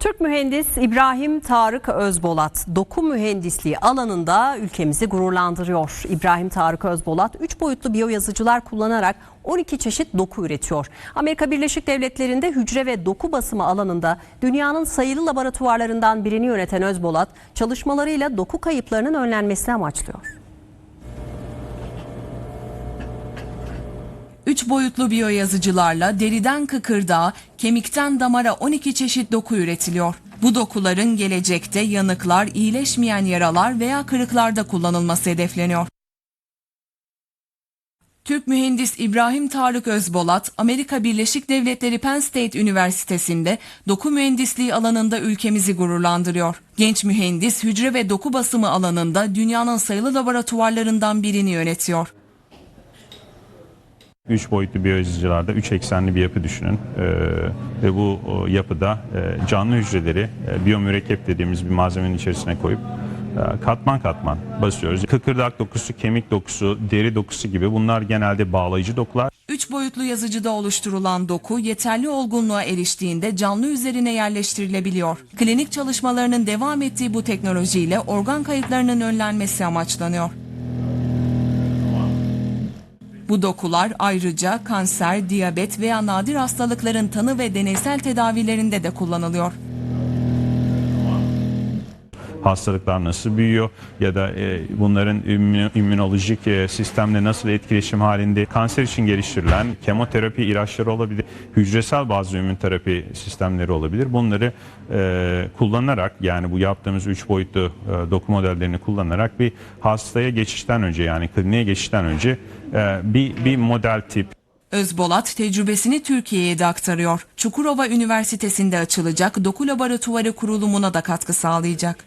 Türk mühendis İbrahim Tarık Özbolat doku mühendisliği alanında ülkemizi gururlandırıyor. İbrahim Tarık Özbolat 3 boyutlu biyoyazıcılar kullanarak 12 çeşit doku üretiyor. Amerika Birleşik Devletleri'nde hücre ve doku basımı alanında dünyanın sayılı laboratuvarlarından birini yöneten Özbolat çalışmalarıyla doku kayıplarının önlenmesini amaçlıyor. Üç boyutlu biyoyazıcılarla deriden kıkırdağa, kemikten damara 12 çeşit doku üretiliyor. Bu dokuların gelecekte yanıklar, iyileşmeyen yaralar veya kırıklarda kullanılması hedefleniyor. Türk mühendis İbrahim Tarık Özbolat, Amerika Birleşik Devletleri Penn State Üniversitesi'nde doku mühendisliği alanında ülkemizi gururlandırıyor. Genç mühendis hücre ve doku basımı alanında dünyanın sayılı laboratuvarlarından birini yönetiyor. Üç boyutlu biyolojicilerde üç eksenli bir yapı düşünün Ee, ve bu yapıda e, canlı hücreleri e, biyomürekkep dediğimiz bir malzemenin içerisine koyup e, katman katman basıyoruz. Kıkırdak dokusu, kemik dokusu, deri dokusu gibi bunlar genelde bağlayıcı dokular. Üç boyutlu yazıcıda oluşturulan doku yeterli olgunluğa eriştiğinde canlı üzerine yerleştirilebiliyor. Klinik çalışmalarının devam ettiği bu teknolojiyle organ kayıplarının önlenmesi amaçlanıyor. Bu dokular ayrıca kanser, diyabet veya nadir hastalıkların tanı ve deneysel tedavilerinde de kullanılıyor. Hastalıklar nasıl büyüyor ya da e, bunların immün- immünolojik e, sistemle nasıl etkileşim halinde kanser için geliştirilen kemoterapi ilaçları olabilir, hücresel bazı immün terapi sistemleri olabilir. Bunları e, kullanarak yani bu yaptığımız üç boyutlu doku modellerini kullanarak bir hastaya geçişten önce yani kliniğe geçişten önce bir, bir model tip Özbolat tecrübesini Türkiye'ye de aktarıyor. Çukurova Üniversitesi'nde açılacak doku laboratuvarı kurulumuna da katkı sağlayacak.